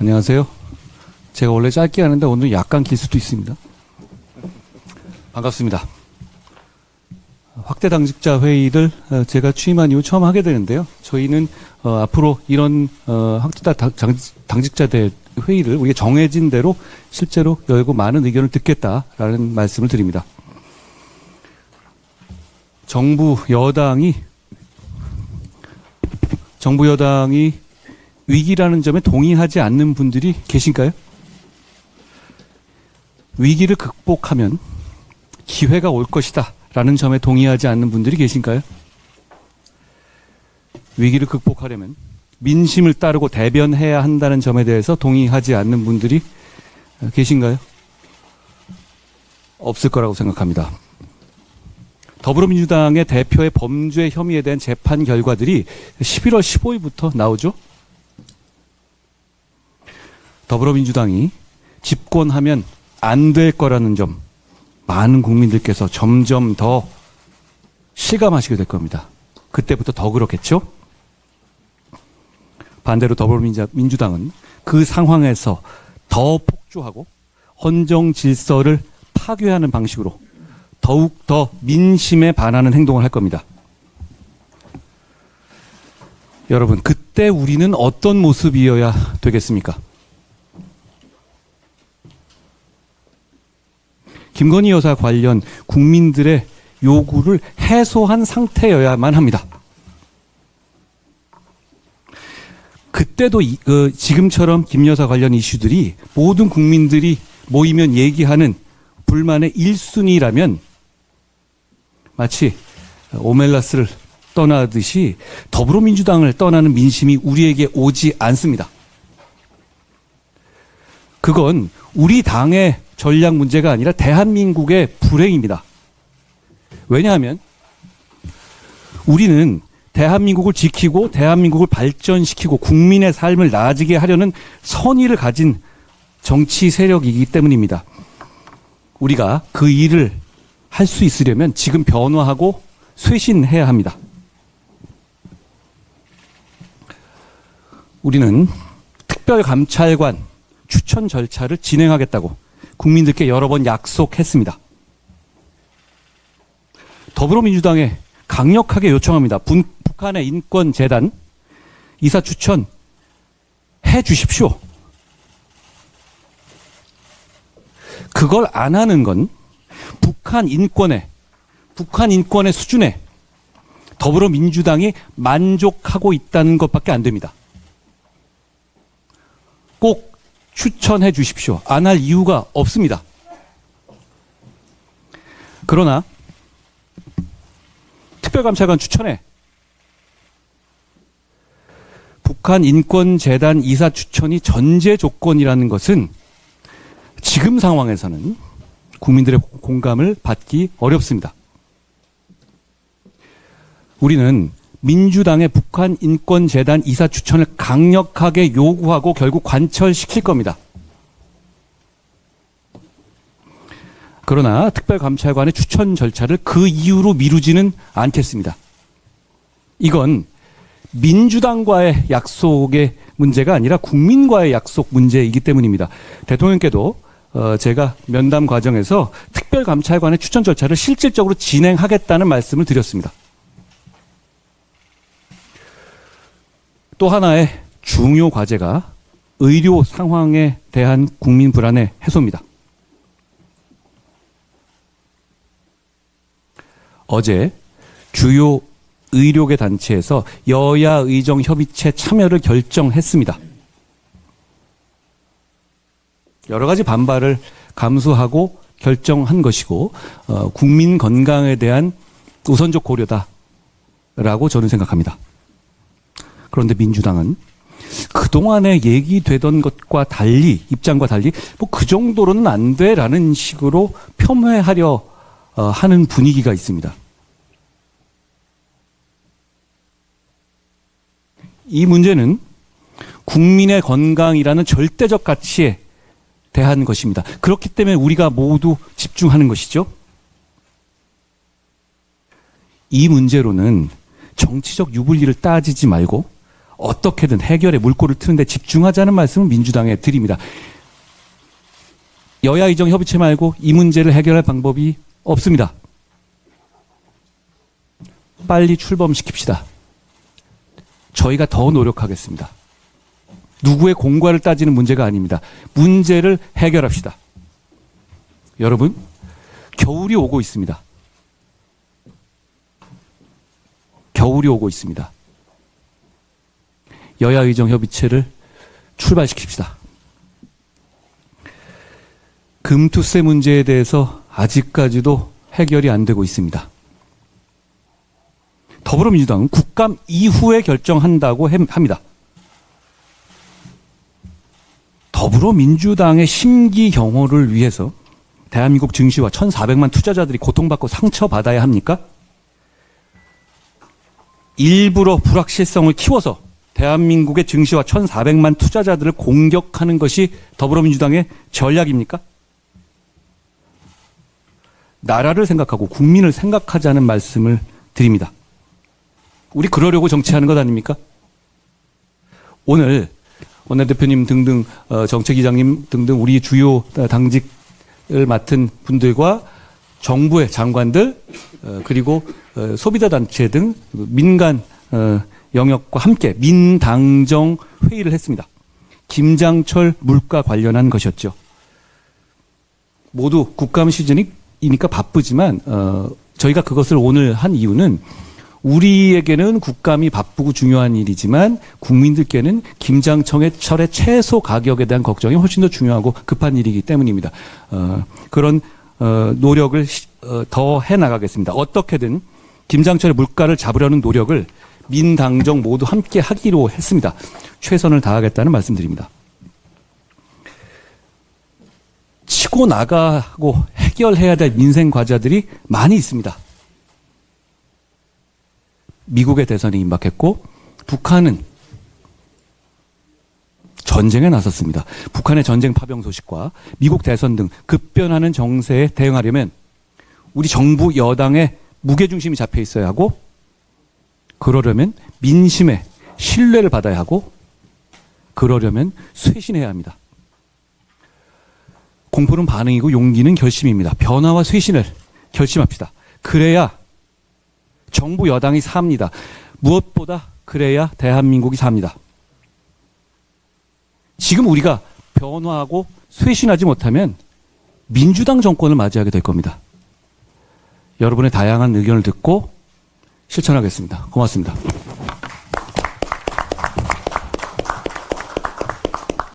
안녕하세요. 제가 원래 짧게 하는데 오늘 약간 길 수도 있습니다. 반갑습니다. 확대 당직자 회의를 어, 제가 취임한 이후 처음 하게 되는데요. 저희는 어, 앞으로 이런 어, 확대 당- 당- 당직자 대 회의를 우리가 정해진 대로 실제로 열고 많은 의견을 듣겠다라는 말씀을 드립니다. 정부 여당이 정부 여당이 위기라는 점에 동의하지 않는 분들이 계신가요? 위기를 극복하면 기회가 올 것이다. 라는 점에 동의하지 않는 분들이 계신가요? 위기를 극복하려면 민심을 따르고 대변해야 한다는 점에 대해서 동의하지 않는 분들이 계신가요? 없을 거라고 생각합니다. 더불어민주당의 대표의 범죄 혐의에 대한 재판 결과들이 11월 15일부터 나오죠? 더불어민주당이 집권하면 안 될 거라는 점 많은 국민들께서 점점 더 실감하시게 될 겁니다. 그때부터 더 그렇겠죠? 반대로 더불어민주당은 그 상황에서 더 폭주하고 헌정 질서를 파괴하는 방식으로 더욱 더 민심에 반하는 행동을 할 겁니다. 여러분, 그때 우리는 어떤 모습이어야 되겠습니까? 김건희 여사 관련 국민들의 요구를 해소한 상태여야만 합니다. 그때도 이- 그 지금처럼 김 여사 관련 이슈들이 모든 국민들이 모이면 얘기하는 불만의 1순위라면 마치 오멜라스를 떠나듯이 더불어민주당을 떠나는 민심이 우리에게 오지 않습니다. 그건 우리 당의 전략 문제가 아니라 대한민국의 불행입니다. 왜냐하면 우리는 대한민국을 지키고 대한민국을 발전시키고 국민의 삶을 나아지게 하려는 선의를 가진 정치 세력이기 때문입니다. 우리가 그 일을 할 수 있으려면 지금 변화하고 쇄신해야 합니다. 우리는 특별감찰관 추천 절차를 진행하겠다고 국민들께 여러 번 약속했습니다. 더불어민주당에 강력하게 요청합니다. 분- 북한의 인권재단 이사 추천 해 주십시오. 그걸 안 하는 건 북한 인권의 북한 인권의 수준에 더불어민주당이 만족하고 있다는 것밖에 안 됩니다. 꼭 추천해 주십시오. 안 할 이유가 없습니다. 그러나 특별감찰관 추천에 북한 인권재단 이사 추천이 전제 조건이라는 것은 지금 상황에서는 국민들의 공감을 받기 어렵습니다. 우리는 민주당의 북한 인권재단 이사 추천을 강력하게 요구하고 결국 관철시킬 겁니다. 그러나 특별감찰관의 추천 절차를 그 이유로 미루지는 않겠습니다. 이건 민주당과의 약속의 문제가 아니라 국민과의 약속 문제이기 때문입니다. 대통령께도 어, 제가 면담 과정에서 특별감찰관의 추천 절차를 실질적으로 진행하겠다는 말씀을 드렸습니다. 또 하나의 중요 과제가 의료 상황에 대한 국민 불안의 해소입니다. 어제 주요 의료계 단체에서 여야 의정 협의체 참여를 결정했습니다. 여러 가지 반발을 감수하고 결정한 것이고 어, 국민 건강에 대한 우선적 고려다라고 저는 생각합니다. 그런데 민주당은 그동안에 얘기되던 것과 달리 입장과 달리 뭐 그 정도로는 안 돼라는 식으로 폄훼하려 어, 하는 분위기가 있습니다. 이 문제는 국민의 건강이라는 절대적 가치에 대한 것입니다. 그렇기 때문에 우리가 모두 집중하는 것이죠. 이 문제로는 정치적 유불리를 따지지 말고 어떻게든 해결에 물꼬를 트는데 집중하자는 말씀을 민주당에 드립니다. 여야 이정 협의체 말고 이 문제를 해결할 방법이 없습니다. 빨리 출범시킵시다. 저희가 더 노력하겠습니다. 누구의 공과를 따지는 문제가 아닙니다. 문제를 해결합시다. 여러분, 겨울이 오고 있습니다. 겨울이 오고 있습니다. 여야 의정 협의체를 출발시킵시다. 금투세 문제에 대해서 아직까지도 해결이 안 되고 있습니다. 더불어민주당은 국감 이후에 결정한다고 햄- 합니다. 더불어민주당의 심기 경호를 위해서 대한민국 증시와 1,400만 투자자들이 고통받고 상처받아야 합니까? 일부러 불확실성을 키워서 대한민국의 증시와 1,400만 투자자들을 공격하는 것이 더불어민주당의 전략입니까? 나라를 생각하고 국민을 생각하자는 말씀을 드립니다. 우리 그러려고 정치하는 것 아닙니까? 오늘 원내대표님 등등 어, 정책위장님 등등 우리 주요 당직을 맡은 분들과 정부의 장관들 어, 그리고 어, 소비자 단체 등 민간 어, 영역과 함께 민당정 회의를 했습니다. 김장철 물가 관련한 것이었죠. 모두 국감 시즌이니까 바쁘지만 어, 저희가 그것을 오늘 한 이유는 우리에게는 국감이 바쁘고 중요한 일이지만 국민들께는 김장철의 철의 최소 가격에 대한 걱정이 훨씬 더 중요하고 급한 일이기 때문입니다. 어, 그런 어, 노력을 어, 더 해나가겠습니다. 어떻게든 김장철의 물가를 잡으려는 노력을 민당정 모두 함께 하기로 했습니다. 최선을 다하겠다는 말씀드립니다. 치고 나가고 해결해야 될 민생 과제들이 많이 있습니다. 미국의 대선이 임박했고 북한은 전쟁에 나섰습니다. 북한의 전쟁 파병 소식과 미국 대선 등 급변하는 정세에 대응하려면 우리 정부 여당의 무게중심이 잡혀 있어야 하고 그러려면 민심의 신뢰를 받아야 하고 그러려면 쇄신해야 합니다. 공포는 반응이고 용기는 결심입니다. 변화와 쇄신을 결심합시다. 그래야 정부 여당이 삽니다. 무엇보다 그래야 대한민국이 삽니다. 지금 우리가 변화하고 쇄신하지 못하면 민주당 정권을 맞이하게 될 겁니다. 여러분의 다양한 의견을 듣고 실천하겠습니다. 고맙습니다.